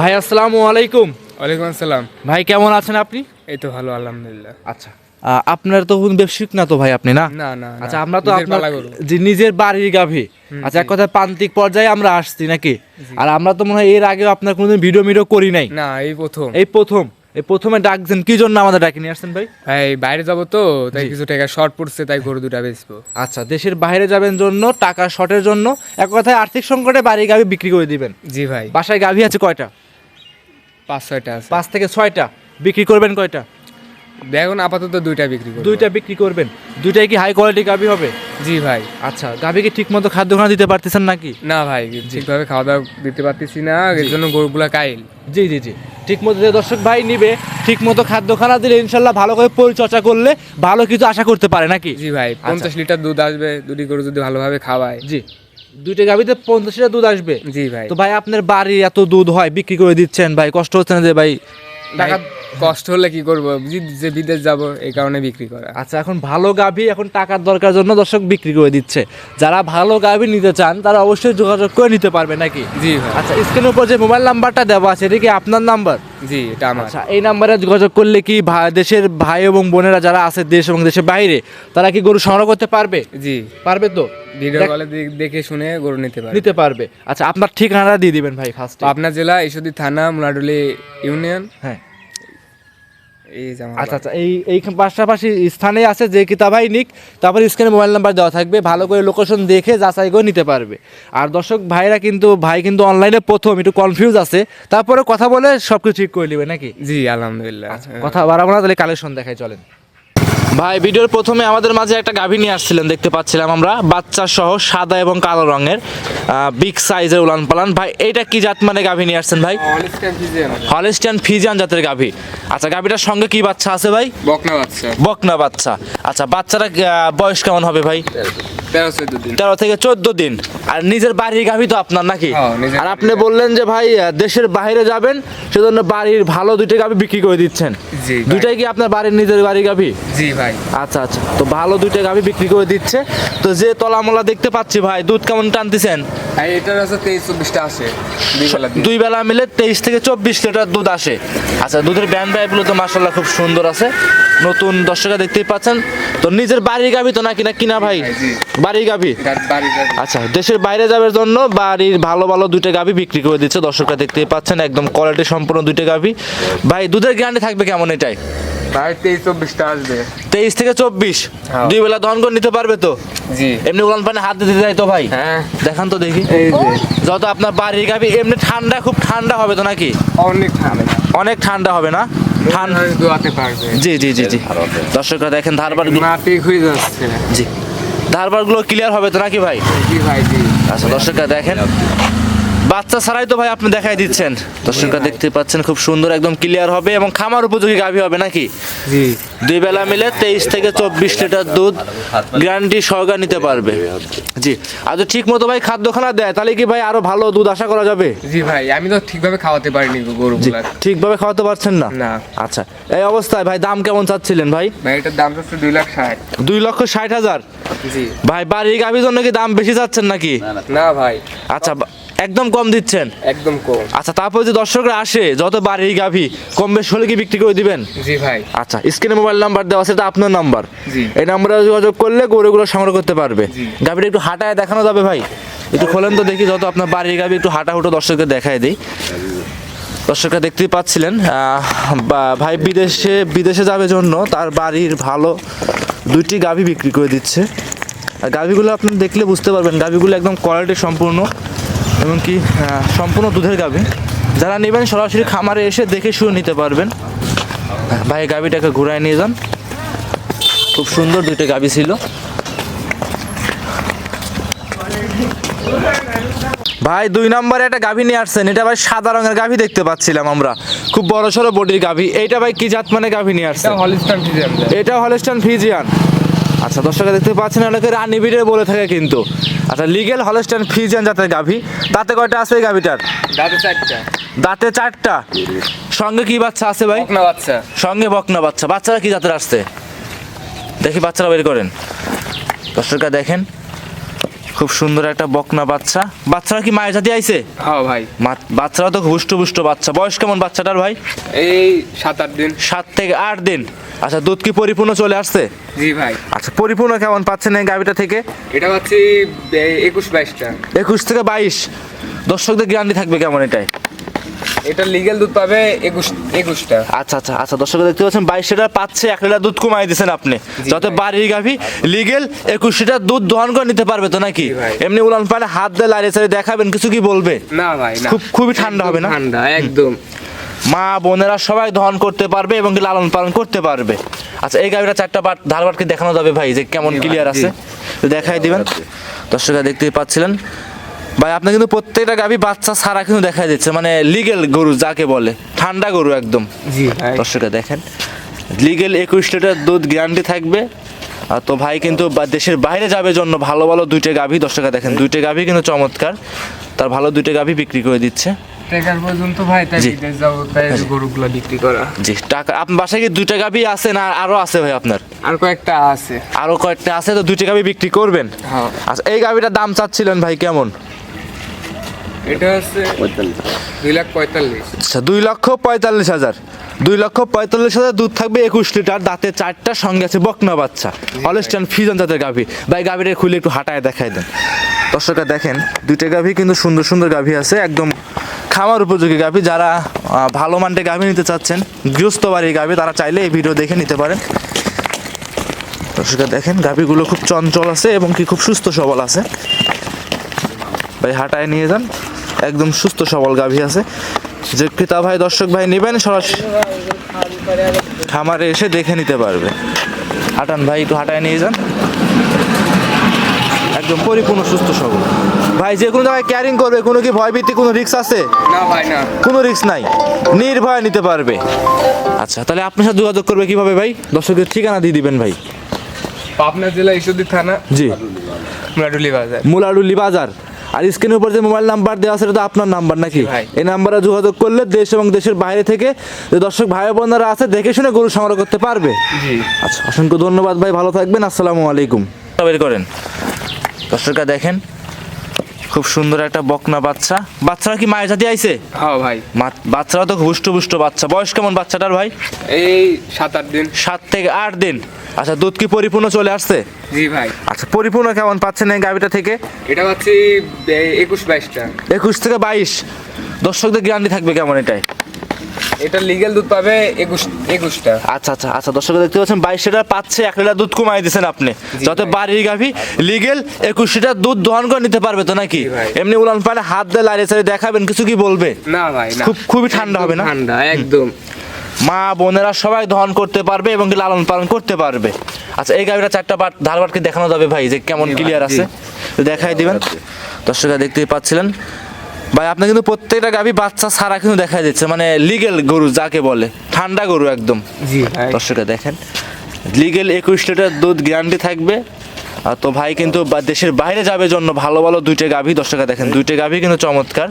ভাই আসসালামু আলাইকুম। ওয়ালাইকুম আসসালাম। ভাই কেমন আছেন আপনি? এই তো ভালো আলহামদুলিল্লাহ। আচ্ছা আপনার তো কোন ব্যবসায়িক না তো ভাই আপনি না? না না আচ্ছা আমরা তো আপনার যে নিজের বাড়ির গাভী। আচ্ছা এক কথায় প্রান্তিক পর্যায়ে আমরা আসছি নাকি? আর আমরা তো মনে হয় এর আগেও আপনার কোনোদিন ভিডিও মিডিও করি নাই। না এই প্রথম। এই প্রথম এই প্রথমে ডাকছেন কি জন্য আমাদের ডাকি নিয়ে আসছেন ভাই? এই বাইরে যাব তো তাই কিছু টাকা শর্ট পড়ছে তাই গরু দুটা বেচবো। আচ্ছা দেশের বাইরে যাবেন জন্য টাকা শর্টের জন্য এক কথায় আর্থিক সংকটে বাড়ি গাভী বিক্রি করে দিবেন। জি ভাই। বাসায় গাভী আছে কয়টা? পাঁচ ছয়টা আছে। পাঁচ থেকে ছয়টা। বিক্রি করবেন কয়টা? এখন আপাতত দুইটা বিক্রি করব। দুইটা বিক্রি করবেন। দুইটাই কি হাই কোয়ালিটি গাভী হবে? জি ভাই। আচ্ছা গাভীকে ঠিক মতো খাদ্য খানা দিতে পারতেছেন নাকি? না ভাই ঠিকভাবে খাওয়া দাওয়া দিতে পারতেছি না এর জন্য গরুগুলা কাইল। জি জি জি। ঠিক মতো যে দর্শক ভাই নিবে ঠিক মতো খাদ্য খানা দিলে ইনশাল্লাহ ভালো করে পরিচর্যা করলে ভালো কিছু আশা করতে পারে নাকি? জি ভাই পঞ্চাশ লিটার দুধ আসবে দুটি গরু যদি ভালোভাবে খাওয়ায়। জি। দুইটা গাভীতে পঞ্চাশ লিটার দুধ আসবে। জি ভাই। তো ভাই আপনার বাড়ি এত দুধ হয় বিক্রি করে দিচ্ছেন ভাই কষ্ট হচ্ছে না যে ভাই টাকা কষ্ট হলে কি করব? যে বিদেশ যাব এই কারণে বিক্রি করা। আচ্ছা এখন ভালো গাভী এখন টাকার দরকার জন্য দর্শক বিক্রি করে দিচ্ছে। যারা ভালো গাভী নিতে চান তারা অবশ্যই যোগাযোগ করে নিতে পারবে নাকি? জি আচ্ছা স্ক্রিনের উপর যে মোবাইল নাম্বারটা দেওয়া আছে এটা কি আপনার নাম্বার জি এটা আমার। আচ্ছা এই নাম্বারে যোগাযোগ করলে কি দেশের ভাই এবং বোনেরা যারা আছে দেশ এবং দেশের বাইরে তারা কি গরু সংগ্রহ করতে পারবে? জি। পারবে তো? ভিডিও কলে দেখে শুনে গরু নিতে পারে নিতে পারবে। আচ্ছা আপনার ঠিকানাটা দিয়ে দিবেন ভাই ফার্স্ট পাবনা জেলা ঈশ্বরদী থানা মুলাডুলি ইউনিয়ন। হ্যাঁ। আচ্ছা আচ্ছা এই এই পাশাপাশি স্থানে আছে যে নিক তারপর স্ক্রিনে মোবাইল নাম্বার দেওয়া থাকবে ভালো করে লোকেশন দেখে যাচাই করে নিতে পারবে। আর দর্শক ভাইরা কিন্তু ভাই কিন্তু অনলাইনে প্রথম একটু কনফিউজ আছে। তারপরে কথা বলে সব কিছু ঠিক করে নেবে নাকি? জি আলহামদুলিল্লাহ। কথা বাড়াবো না তাহলে কালেকশন দেখাই চলেন। ভাই ভিডিওর প্রথমে আমাদের মাঝে একটা গাভী নিয়ে আসছিলেন দেখতে পাচ্ছিলাম আমরা। বাচ্চা সহ সাদা এবং কালো রঙের বিগ সাইজের উলান পালান। ভাই এটা কি জাত মানে গাভী নিয়ে আসছেন ভাই? হলিস্টান ফিজিয়ান জাতের গাভী। আচ্ছা গাভীটার সঙ্গে কি বাচ্চা আছে ভাই? বকনা বাচ্চা। বকনা বাচ্চা। আচ্ছা বাচ্চারা বয়স কেমন হবে ভাই? তেরো থেকে চোদ্দ দিন। আর নিজের বাড়ির গাভী তো আপনার নাকি? হ্যাঁ, আর আপনি বললেন যে ভাই দেশের বাইরে যাবেন সেজন্য বাড়ির ভালো দুইটা গাভী বিক্রি করে দিচ্ছেন। দুইটাই কি আপনার বাড়ির নিজের বাড়ির গাভী? জি ভাই। আচ্ছা আচ্ছা। তো ভালো দুইটা গাভী বিক্রি করে দিচ্ছে। তো যে তলামলা দেখতে পাচ্ছি ভাই দুধ কেমন টানতেছেন? এটার আছে তেইশ চব্বিশটা আসে। দুই বেলা দুই বেলা মিলে তেইশ থেকে চব্বিশ লিটার দুধ আসে। আচ্ছা দুধের ব্যান্ড পাইপগুলো তো মাসাল্লাহ খুব সুন্দর আছে। নতুন দর্শকরা দেখতেই পাচ্ছেন। তো নিজের বাড়ির গাভী তো নাকি না কিনা ভাই। বাড়ির গাভী। আচ্ছা দেশের বাইরে যাবার জন্য বাড়ির ভালো ভালো দুইটা গাভী বিক্রি করে দিচ্ছে দর্শকরা দেখতেই পাচ্ছেন একদম কোয়ালিটি সম্পূর্ণ দুইটা গাভী। ভাই দুধের গ্যারান্টি থাকবে কেমন এটাই? ভাই তেইশ চব্বিশটা আসবে। তেইশ থেকে চব্বিশ? হ্যাঁ। দুই বেলা দহন করে নিতে পারবে তো? জি। এমনি উলান পানি হাত দিতে যায় তো ভাই? হ্যাঁ। দেখান তো দেখি। এই যে। যত আপনার বাড়ির গাভী এমনি ঠান্ডা খুব ঠান্ডা হবে তো নাকি? অনেক ঠান্ডা। অনেক ঠান্ডা হবে না? ঠান্ডা পারবে। জি জি জি জি। দর্শকরা দেখেন ধারবার মাটি হয়ে যাচ্ছে। জি। ধারবারগুলো ক্লিয়ার হবে তো নাকি ভাই? আচ্ছা দর্শকরা দেখেন। বাচ্চা ছাড়াই তো ভাই আপনি দেখাই দিচ্ছেন। দর্শকরা। দেখতে পাচ্ছেন খুব সুন্দর একদম ক্লিয়ার হবে এবং খামার উপযোগী গাভী হবে নাকি? দুই বেলা মিলে তেইশ থেকে চব্বিশ লিটার দুধ গ্যারান্টি সহকার নিতে পারবে। জি আর যদি ঠিক মতো ভাই খাদ্য খানা দেয় তাহলে কি ভাই আরও ভালো দুধ আশা করা যাবে? জি ভাই আমি তো ঠিকভাবে খাওয়াতে পারিনি গরু ঠিকভাবে খাওয়াতে পারছেন না? না। আচ্ছা এই অবস্থায় ভাই দাম কেমন চাচ্ছিলেন ভাই? ভাই এটার দাম হচ্ছে দুই লাখ ষাট। দুই লক্ষ ষাট হাজার। ভাই বাড়ির গাভীর জন্য কি দাম বেশি চাচ্ছেন নাকি? না ভাই। আচ্ছা একদম কম দিচ্ছেন? একদম কম। আচ্ছা তারপর যে দর্শকরা আসে যত বাড়ির গাভী কম বেশ হলে কি বিক্রি করে দিবেন? জি ভাই। আচ্ছা স্ক্রিনে মোবাইল নাম্বার দেওয়া আছে সেটা আপনার নাম্বার। জি। এই নাম্বারে যোগাযোগ করলে গরুগুলো সংগ্রহ করতে পারবে। গাভীটা একটু হাঁটায় দেখানো যাবে ভাই? একটু খোলেন তো দেখি যত আপনার বাড়ির গাভী একটু হাঁটা হুটো দর্শকদের দেখায় দিই। দর্শকরা দেখতেই পাচ্ছিলেন ভাই বিদেশে বিদেশে যাবে জন্য তার বাড়ির ভালো দুইটি গাভী বিক্রি করে দিচ্ছে। আর গাভীগুলো আপনি দেখলে বুঝতে পারবেন, গাভীগুলো একদম কোয়ালিটি সম্পূর্ণ এবং কি সম্পূর্ণ দুধের গাভী। যারা নেবেন সরাসরি খামারে এসে দেখে শুয়ে নিতে পারবেন। ভাই, গাভীটাকে ঘুরায় নিয়ে যান। খুব সুন্দর দুইটা গাভী ছিল। ভাই দুই নম্বরে একটা গাভী নিয়ে আসছেন। এটা ভাই সাদা রঙের গাভী দেখতে পাচ্ছিলাম আমরা। খুব বড় সড়ো বডির গাভী। এইটা ভাই কি জাত মানে গাভী নিয়ে আসছেন? এটা হলিস্টান ফিজিয়াম এটা হলস্টান ফিজিয়ান আচ্ছা দর্শকরা দেখতে পাচ্ছেন অনেকে রানিবিড়ে বলে থাকে কিন্তু। আচ্ছা লিগেল হলস্টান ফিজিয়ান জাতের গাভী। তাতে কয়টা আছে এই গাভীটার? দাঁতে চারটা। দাঁতে চারটা। সঙ্গে কি বাচ্চা আছে ভাই? বকনা বাচ্চা। সঙ্গে বকনা বাচ্চা। বাচ্চারা কি জাতের আসছে? দেখি বাচ্চারা বের করেন। দর্শকরা দেখেন। খুব সুন্দর একটা বকনা বাচ্চা। বাচ্চারা কি মায়ের সাথে আইছে? হ্যাঁ ভাই। বাচ্চারা তো হুষ্ট পুষ্ট বাচ্চা। বয়স কেমন বাচ্চাটার ভাই? এই সাত আট দিন। সাত থেকে আট দিন। আচ্ছা দুধ কি পরিপূর্ণ চলে আসছে? জি ভাই। আচ্ছা পরিপূর্ণ কেমন পাচ্ছেন এই গাভিটা থেকে? এটা পাচ্ছি একুশ বাইশটা। একুশ থেকে বাইশ। দর্শকদের গ্যারান্টি থাকবে কেমন এটাই? এটা লিগেল দুধ পাবে একুশ একুশটা। আচ্ছা আচ্ছা আচ্ছা দর্শক দেখতে পাচ্ছেন বাইশ লিটার পাচ্ছে এক লিটার দুধ কমাই দিয়েছেন আপনি। যত। বাড়ির গাভি লিগেল একুশ লিটার দুধ দহন করে নিতে পারবে তো নাকি? এমনি উলান পানে হাত দিয়ে লাড়িয়ে চাড়িয়ে দেখাবেন কিছু কি বলবে? না ভাই খুব খুবই ঠান্ডা হবে না? ঠান্ডা একদম। মা বোনেরা সবাই দহন করতে পারবে এবং লালন পালন করতে পারবে। আচ্ছা এই গাভিটা চারটা পাট ধারবাটকে দেখানো যাবে ভাই যে কেমন ক্লিয়ার আছে। তো দেখাই দিবেন। দর্শকরা দেখতেই পাচ্ছিলেন ভাই আপনার কিন্তু প্রত্যেকটা গাভি বাচ্চা ছাড়া কিন্তু দেখা দিচ্ছে মানে লিগেল গরু যাকে বলে ঠান্ডা গরু একদম। জি দেখেন লিগেল একুশ লিটার দুধ গ্যারান্টি থাকবে। আর তো ভাই কিন্তু বা- দেশের বাইরে যাবে জন্য ভালো ভালো দুইটা গাভি দর্শকরা দেখেন দুইটা গাভি কিন্তু চমৎকার। তার ভালো দুইটা গাভি বিক্রি করে দিচ্ছে। পর্যন্ত ভাই তাই জি। বিদেশ যাব তাই গরুগুলো বিক্রি করা। জি টাকা আপনার বাসায় কি দুইটা গাভি আছে না আরও আছে ভাই আপনার? আর কয়েকটা আছে। আরও কয়েকটা আছে তো দুইটা গাভি বিক্রি করবেন? হ্যাঁ। আচ্ছা এই গাভিটার দাম চাচ্ছিলেন ভাই কেমন? এটা হচ্ছে দুই লাখ পঁয়তাল্লিশ। আচ্ছা দুই লক্ষ পঁয়তাল্লিশ হাজার। দুই লক্ষ পঁয়তাল্লিশ হাজার দুধ থাকবে একুশ লিটার দাঁতে চারটা সঙ্গে আছে বকনা বাচ্চা। অলস্টান ফিজন জাতের গাভি। ভাই গাভিটা খুলে একটু হাঁটায় দেখাই দেন। দর্শকরা দেখেন দুইটা গাভি কিন্তু সুন্দর সুন্দর গাভি আছে একদম খামার উপযোগী গাভী। যারা ভালো মানটে গাভী নিতে চাচ্ছেন গৃহস্থ বাড়ির গাভী তারা চাইলে এই ভিডিও দেখে নিতে পারেন। দর্শকরা দেখেন গাভিগুলো খুব চঞ্চল আছে এবং কি খুব সুস্থ সবল আছে। ভাই হাঁটায় নিয়ে যান। একদম সুস্থ সবল গাভী আছে। যে ক্রেতা ভাই দর্শক ভাই নেবেন সরাসরি খামারে এসে দেখে নিতে পারবে। হাঁটান ভাই একটু হাঁটায় নিয়ে যান। একদম পরিপূর্ণ সুস্থ সবল। ভাই যে কোনো জায়গায় ক্যারিং করবে কোনো কি ভয়ভীতি কোনো রিস্ক আছে? না ভাই না। কোনো রিস্ক নাই। নির্ভয় নিতে পারবে। আচ্ছা তাহলে আপনার সাথে যোগাযোগ করবে কীভাবে ভাই? দর্শকের ঠিকানা দিয়ে দিবেন ভাই। পাবনা জেলা ঈশ্বরদী থানা জি। মুরাডুলি বাজার। মুলাডুলি বাজার। আর স্ক্রিনের উপর যে মোবাইল নাম্বার দেওয়া আছে এটা তো আপনার নাম্বার নাকি? ভাই। এই নাম্বারে যোগাযোগ করলে দেশ এবং দেশের বাইরে থেকে যে দর্শক ভাই বোনেরা আছে দেখে শুনে গরু সংগ্রহ করতে পারবে। জি। আচ্ছা অসংখ্য ধন্যবাদ ভাই ভালো থাকবেন আসসালামু আলাইকুম। বের করেন। দর্শকরা দেখেন খুব সুন্দর একটা বকনা বাচ্চা। বাচ্চারা কি মায়ের সাথে আইছে? হ্যাঁ ভাই। বাচ্চারা তো হুষ্ট পুষ্ট বাচ্চা। বয়স কেমন বাচ্চাটার ভাই? এই সাত আট দিন। সাত থেকে আট দিন। আচ্ছা দুধ কি পরিপূর্ণ চলে আসছে? জি ভাই। আচ্ছা পরিপূর্ণ কেমন পাচ্ছেন এই গাভিটা থেকে? এটা পাচ্ছি একুশ বাইশটা একুশ থেকে বাইশ। দর্শকদের গ্যারান্টি থাকবে কেমন এটাই? এটা লিগেল দুধ পাবে একুশ একুশটা আচ্ছা আচ্ছা আচ্ছা দর্শক দেখতে পাচ্ছেন বাইশ লিটার পাচ্ছে এক লিটার দুধ কমাই দিয়েছেন আপনি। যত। বাড়ির গাভি লিগেল একুশ লিটার দুধ দহন করে নিতে পারবে তো নাকি? এমনি উলান পানে হাত দিয়ে লাড়িয়ে চাড়িয়ে দেখাবেন কিছু কি বলবে? না ভাই না। খুব- খুবই ঠান্ডা হবে না? ঠান্ডা একদম। মা বোনেরা সবাই দহন করতে পারবে এবং লালন পালন করতে পারবে। আচ্ছা এই গাভিটা চারটা পাট ধারবাটকে দেখানো যাবে ভাই? যে কেমন ক্লিয়ার আছে? তো দেখাই দিবেন। দর্শকরা দেখতেই পাচ্ছিলেন। ভাই আপনি কিন্তু প্রত্যেকটা গাভী বাচ্চা সারা কিন্তু দেখা দিচ্ছে। মানে লিগেল গরু যাকে বলে ঠান্ডা গরু একদম। দর্শকরা দেখেন। লিগেল একুশ লিটার দুধ গ্যারান্টি থাকবে। আর তো ভাই কিন্তু দেশের বাইরে যাবে জন্য ভালো ভালো দুইটা গাভি দর্শকরা দেখেন দুইটা গাভী কিন্তু চমৎকার।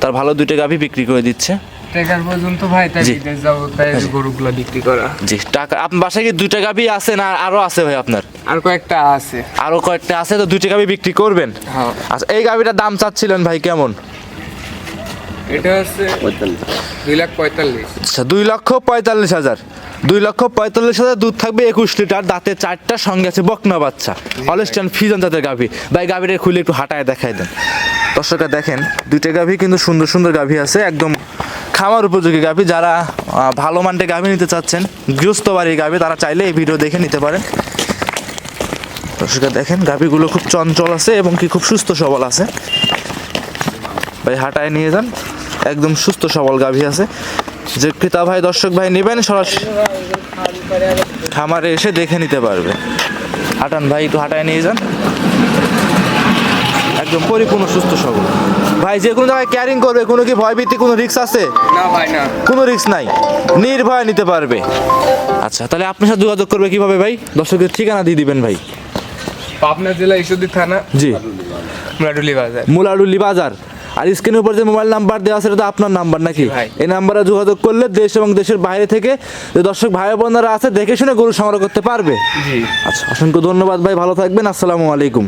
তার ভালো দুইটা গাভী বিক্রি করে দিচ্ছে। ট্রেকার পর্যন্ত ভাই তাই বিদেশ যাব তাই গরুগুলো বিক্রি করা। জি টাকা আপনার বাসায় কি দুইটা আছে না আরও আছে ভাই আপনার? আর কয়েকটা আছে। আরও কয়েকটা আছে তো দুইটা বিক্রি করবেন? হ্যাঁ। আচ্ছা এই দাম চাচ্ছিলেন ভাই কেমন? এটা দুই লাখ পঁয়তাল্লিশ। আচ্ছা দুই লক্ষ পঁয়তাল্লিশ হাজার। দুই লক্ষ পঁয়তাল্লিশ হাজার দুধ থাকবে একুশ লিটার দাঁতে চারটা সঙ্গে আছে বকনা বাচ্চা। অলস্টান ফিজন জাতের গাভি। ভাই গাভিটা খুলে একটু হাঁটায় দেখাই দেন। দর্শকরা দেখেন দুইটা গাভি কিন্তু সুন্দর সুন্দর গাভি আছে একদম খামার উপযোগী গাভি যারা ভালো মানটে গাভি নিতে চাচ্ছেন, গৃহস্থ বাড়ির গাভি, তারা চাইলে এই ভিডিও দেখে নিতে পারেন। দর্শকরা দেখেন, গাভিগুলো খুব চঞ্চল আছে এবং কি খুব সুস্থ সবল আছে। ভাই, হাঁটায় নিয়ে যান। একদম সুস্থ সবল গাভী আছে। যে ক্রেতা ভাই, দর্শক ভাই নেবেন, সরাসরি খামারে এসে দেখে নিতে পারবে। হাঁটান ভাই, একটু হাঁটায় নিয়ে যান। একদম পরিপূর্ণ সুস্থ সবল। ভাই যে কোনো জায়গায় ক্যারিং করবে কোনো কি ভয় ভয়ভীতি কোনো রিস্ক আছে? না ভাই না। কোনো রিস্ক নাই। নির্ভয় নিতে পারবে। আচ্ছা তাহলে আপনার সাথে যোগাযোগ করবে কীভাবে ভাই? দর্শকের ঠিকানা দিয়ে দিবেন ভাই। পাবনা জেলা ঈশ্বরদী থানা জি। মুরাডুলি বাজার। মুলাডুলি বাজার। আর স্ক্রিনের উপর যে মোবাইল নাম্বার দেওয়া আছে এটা তো আপনার নাম্বার নাকি। এই নাম্বারে যোগাযোগ করলে দেশ এবং দেশের বাইরে থেকে যে দর্শক ভাই বোনেরা আছে দেখে শুনে গরু সংগ্রহ করতে পারবে। আচ্ছা অসংখ্য ধন্যবাদ ভাই ভালো থাকবেন আসসালামু আলাইকুম।